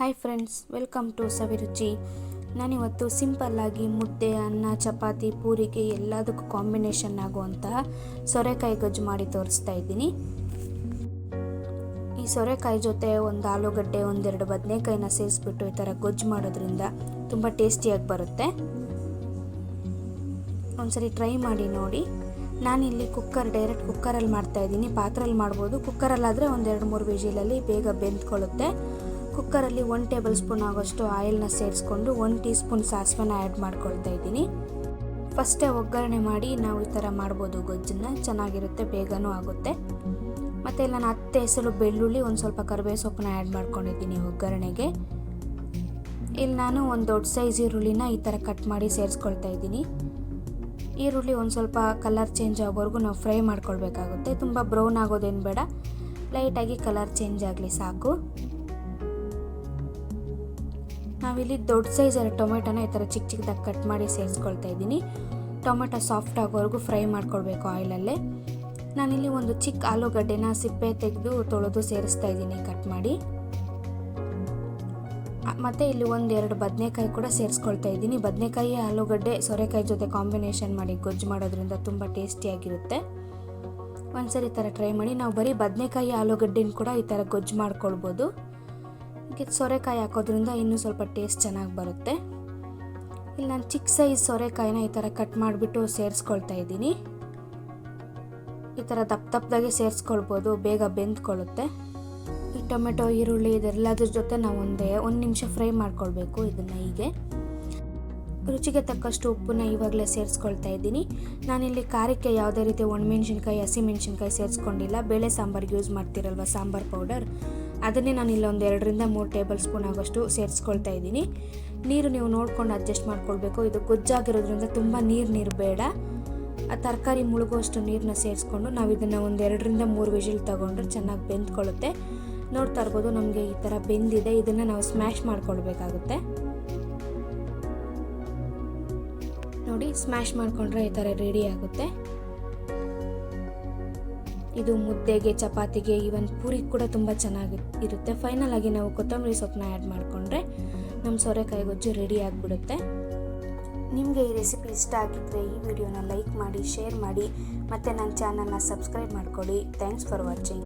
Hi friends welcome to Saviruchi ನಾನಿವತ್ತು ಸಿಂಪಲ್ಲಾಗಿ ಮುದ್ದೆ, ಅನ್ನ, ಚಪಾತಿ, ಪೂರಿಗೆ ಎಲ್ಲದಕ್ಕೂ ಕಾಂಬಿನೇಷನ್ ಆಗುವಂತಹ ಸೊರೆಕಾಯಿ ಗೊಜ್ಜು ಮಾಡಿ ತೋರಿಸ್ತಾ ಇದ್ದೀನಿ. ಈ ಸೊರೆಕಾಯಿ ಜೊತೆ ಒಂದು ಆಲೂಗಡ್ಡೆ, ಒಂದೆರಡು ಬದನೆಕಾಯಿನ ಸೇರಿಸ್ಬಿಟ್ಟು ಈ ಥರ ಗೊಜ್ಜು ಮಾಡೋದ್ರಿಂದ ತುಂಬ ಟೇಸ್ಟಿಯಾಗಿ ಬರುತ್ತೆ. ಒಂದ್ಸರಿ ಟ್ರೈ ಮಾಡಿ ನೋಡಿ. ನಾನಿಲ್ಲಿ ಕುಕ್ಕರ್ ಡೈರೆಕ್ಟ್ ಕುಕ್ಕರಲ್ಲಿ ಮಾಡ್ತಾ ಇದ್ದೀನಿ. ಪಾತ್ರೆಯಲ್ಲಿ ಮಾಡ್ಬೋದು. ಕುಕ್ಕರಲ್ಲಾದರೆ ಒಂದೆರಡು ಮೂರು ವಿಜಿಲಲ್ಲಿ ಬೇಗ ಬೆಂದ್ಕೊಳ್ಳುತ್ತೆ. ಕುಕ್ಕರಲ್ಲಿ ಒನ್ ಟೇಬಲ್ ಸ್ಪೂನ್ ಆಗೋಷ್ಟು ಆಯಿಲ್ನ ಸೇರಿಸ್ಕೊಂಡು ಒನ್ ಟೀ ಸ್ಪೂನ್ ಸಾಸಿವೆನ ಆ್ಯಡ್ ಮಾಡ್ಕೊಳ್ತಾ ಇದ್ದೀನಿ. ಫಸ್ಟೇ ಒಗ್ಗರಣೆ ಮಾಡಿ ನಾವು ಈ ಥರ ಮಾಡ್ಬೋದು ಗೊಜ್ಜನ್ನು, ಚೆನ್ನಾಗಿರುತ್ತೆ, ಬೇಗನೂ ಆಗುತ್ತೆ. ಮತ್ತು ನಾನು ಹತ್ತು ಹೆಸರು ಬೆಳ್ಳುಳ್ಳಿ, ಒಂದು ಸ್ವಲ್ಪ ಕರಿಬೇವು ಸೊಪ್ಪನ್ನ ಆ್ಯಡ್ ಮಾಡ್ಕೊಂಡಿದ್ದೀನಿ ಒಗ್ಗರಣೆಗೆ. ಇಲ್ಲಿ ನಾನು ಒಂದು ದೊಡ್ಡ ಸೈಜ್ ಈರುಳ್ಳಿನ ಈ ಥರ ಕಟ್ ಮಾಡಿ ಸೇರಿಸ್ಕೊಳ್ತಾ ಇದ್ದೀನಿ. ಈರುಳ್ಳಿ ಒಂದು ಸ್ವಲ್ಪ ಕಲರ್ ಚೇಂಜ್ ಆಗೋವರೆಗೂ ನಾವು ಫ್ರೈ ಮಾಡ್ಕೊಳ್ಬೇಕಾಗುತ್ತೆ. ತುಂಬ ಬ್ರೌನ್ ಆಗೋದೇನು ಬೇಡ, ಲೈಟಾಗಿ ಕಲರ್ ಚೇಂಜ್ ಆಗಲಿ ಸಾಕು. ನಾವಿಲ್ಲಿ ದೊಡ್ಡ ಸೈಜ್ ಟೊಮೆಟೊನ ಈ ಥರ ಚಿಕ್ಕ ಚಿಕ್ಕದಾಗಿ ಕಟ್ ಮಾಡಿ ಸೇರಿಸ್ಕೊಳ್ತಾ ಇದ್ದೀನಿ. ಟೊಮೆಟೊ ಸಾಫ್ಟ್ ಆಗೋವರೆಗೂ ಫ್ರೈ ಮಾಡ್ಕೊಳ್ಬೇಕು ಆಯಿಲಲ್ಲೇ. ನಾನಿಲ್ಲಿ ಒಂದು ಚಿಕ್ಕ ಆಲೂಗಡ್ಡೆನ ಸಿಪ್ಪೆ ತೆಗೆದು ತೊಳೆದು ಸೇರಿಸ್ತಾ ಇದ್ದೀನಿ ಕಟ್ ಮಾಡಿ. ಮತ್ತು ಇಲ್ಲಿ ಒಂದು ಎರಡು ಬದನೆಕಾಯಿ ಕೂಡ ಸೇರಿಸ್ಕೊಳ್ತಾ ಇದ್ದೀನಿ. ಬದನೆಕಾಯಿ, ಆಲೂಗಡ್ಡೆ, ಸೊರೆಕಾಯಿ ಜೊತೆ ಕಾಂಬಿನೇಷನ್ ಮಾಡಿ ಗೊಜ್ಜು ಮಾಡೋದ್ರಿಂದ ತುಂಬ ಟೇಸ್ಟಿಯಾಗಿರುತ್ತೆ. ಒಂದ್ಸರಿ ಈ ಥರ ಟ್ರೈ ಮಾಡಿ. ನಾವು ಬರೀ ಬದನೆಕಾಯಿ, ಆಲೂಗಡ್ಡೆನ ಕೂಡ ಈ ಥರ ಗೊಜ್ಜು ಮಾಡ್ಕೊಳ್ಬೋದು. ಇದಕ್ಕೆ ಸೋರೆಕಾಯಿ ಹಾಕೋದ್ರಿಂದ ಇನ್ನೂ ಸ್ವಲ್ಪ ಟೇಸ್ಟ್ ಚೆನ್ನಾಗಿ ಬರುತ್ತೆ. ಇಲ್ಲಿ ನಾನು ಚಿಕ್ಕ ಸೈಜ್ ಸೊರೆಕಾಯಿನ ಈ ಥರ ಕಟ್ ಮಾಡಿಬಿಟ್ಟು ಸೇರಿಸ್ಕೊಳ್ತಾ ಇದ್ದೀನಿ. ಈ ಥರ ದಪ್ಪ ದಪ್ಪದಾಗೆ ಸೇರಿಸ್ಕೊಳ್ಬೋದು, ಬೇಗ ಬೆಂದ್ಕೊಳ್ಳುತ್ತೆ. ಈ ಟೊಮೆಟೊ, ಈರುಳ್ಳಿ ಇದೆಲ್ಲದ್ರ ಜೊತೆ ನಾವು ಒಂದೇ, ಒಂದು ನಿಮಿಷ ಫ್ರೈ ಮಾಡ್ಕೊಳ್ಬೇಕು ಇದನ್ನು ಹೀಗೆ. ರುಚಿಗೆ ತಕ್ಕಷ್ಟು ಉಪ್ಪನ್ನ ಇವಾಗಲೇ ಸೇರಿಸ್ಕೊಳ್ತಾ ಇದ್ದೀನಿ. ನಾನಿಲ್ಲಿ ಖಾರಕ್ಕೆ ಯಾವುದೇ ರೀತಿ ಒಣಮೆಣ್ಸಿನ್ಕಾಯಿ, ಹಸಿಮೆಣ್ಸಿನ್ಕಾಯಿ ಸೇರಿಸ್ಕೊಂಡಿಲ್ಲ. ಬೇಳೆ ಸಾಂಬಾರಿಗೆ ಯೂಸ್ ಮಾಡ್ತಿರಲ್ವ ಸಾಂಬಾರ್ ಪೌಡರ್ ಅದನ್ನೇ ನಾನು ಇಲ್ಲೊಂದು ಎರಡರಿಂದ ಮೂರು ಟೇಬಲ್ ಸ್ಪೂನ್ ಆಗೋಷ್ಟು ಸೇರಿಸ್ಕೊಳ್ತಾ ಇದ್ದೀನಿ. ನೀರು ನೀವು ನೋಡ್ಕೊಂಡು ಅಡ್ಜಸ್ಟ್ ಮಾಡ್ಕೊಳ್ಬೇಕು. ಇದು ಗೊಜ್ಜಾಗಿರೋದ್ರಿಂದ ತುಂಬ ನೀರು ನೀರು ಬೇಡ. ಆ ತರಕಾರಿ ಮುಳುಗುವಷ್ಟು ನೀರನ್ನ ಸೇರಿಸ್ಕೊಂಡು ನಾವು ಇದನ್ನು ಒಂದು ಎರಡರಿಂದ ಮೂರು ವಿಜಿಲ್ ತಗೊಂಡ್ರೆ ಚೆನ್ನಾಗಿ ಬೆಂದ್ಕೊಳ್ಳುತ್ತೆ. ನೋಡ್ತಾ ಇರ್ಬೋದು ನಮಗೆ ಈ ಥರ ಬೆಂದಿದೆ. ಇದನ್ನು ನಾವು ಸ್ಮ್ಯಾಶ್ ಮಾಡ್ಕೊಳ್ಬೇಕಾಗುತ್ತೆ. ನೋಡಿ, ಸ್ಮ್ಯಾಶ್ ಮಾಡಿಕೊಂಡ್ರೆ ಈ ಥರ ರೆಡಿ ಆಗುತ್ತೆ. ಇದು ಮುದ್ದೆಗೆ, ಚಪಾತಿಗೆ ಈವನ್ ಪೂರಿ ಕೂಡ ತುಂಬ ಚೆನ್ನಾಗಿ ಇರುತ್ತೆ ಫೈನಲ್ ನಾವು ಕೊತ್ತಂಬರಿ ಸೊಪ್ಪನ್ನ ಆ್ಯಡ್ ಮಾಡಿಕೊಂಡ್ರೆ ನಮ್ಮ ಸೋರೆಕಾಯಿ ಗೊಜ್ಜು ರೆಡಿ ಆಗಿಬಿಡುತ್ತೆ. ನಿಮಗೆ ಈ ರೆಸಿಪಿ ಇಷ್ಟ ಆಗಿದ್ದರೆ ಈ ವಿಡಿಯೋನ ಲೈಕ್ ಮಾಡಿ ಶೇರ್ ಮಾಡಿ, ಮತ್ತು ನನ್ನ ಚಾನಲ್ನ ಸಬ್ಸ್ಕ್ರೈಬ್ ಮಾಡ್ಕೊಳ್ಳಿ ಥ್ಯಾಂಕ್ಸ್ ಫಾರ್ ವಾಚಿಂಗ್